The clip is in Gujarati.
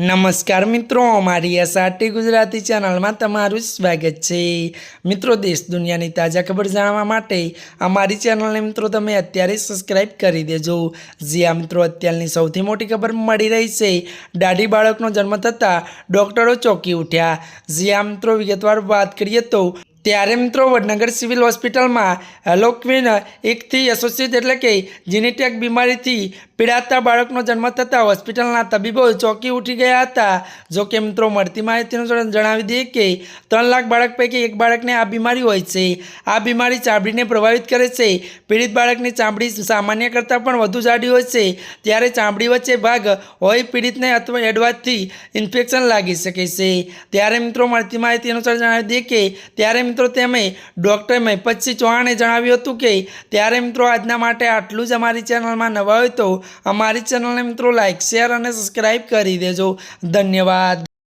નમસ્કાર મિત્રો, અમારી એસઆરટી ગુજરાતી ચેનલમાં તમારું સ્વાગત છે. મિત્રો, દેશ દુનિયાની તાજા ખબર જાણવા માટે અમારી ચેનલને મિત્રો તમે અત્યારે સબસ્ક્રાઇબ કરી દેજો. જ્યાં મિત્રો, અત્યારની સૌથી મોટી ખબર મળી રહી છે. દાઢી બાળકનો જન્મ થતાં ડૉક્ટરો ચોંકી ઉઠ્યા. જ્યાં મિત્રો, વિગતવાર વાત કરીએ તો ત્યારે મિત્રો વડનગર સિવિલ હોસ્પિટલમાં હેલોક્વિન એકથી એસોસિએટ એટલે કે જીનેટિક બીમારીથી પીડાતા બાળકનો જન્મ થતાં હોસ્પિટલના તબીબો ચોંકી ઉઠી ગયા હતા. જો કે મિત્રો મળતી માહિતીનું જણાવી દઈએ કે ત્રણ લાખ બાળક પૈકી એક બાળકને આ બીમારી હોય છે. આ બીમારી ચામડીને પ્રભાવિત કરે છે. પીડિત બાળકની ચામડી સામાન્ય કરતાં પણ વધુ જાડી હોય છે. ત્યારે ચામડી વચ્ચે ભાગ હોય પીડિતને અથવા એડવાથી ઇન્ફેક્શન લાગી શકે છે. ત્યારે મિત્રો મળતી માહિતી અનુસાર જણાવી દઈએ કે ત્યારે મિત્રો, તેમણે ડૉક્ટર મહિપતસિંહ ચૌહાણે જણાવ્યું હતું કે, ત્યારે મિત્રો, આજના માટે આટલું જ અમારી ચેનલમાં નવા હોય તો અમારી ચેનલને મિત્રો લાઇક શેર અને સબસ્ક્રાઈબ કરી દેજો. ધન્યવાદ.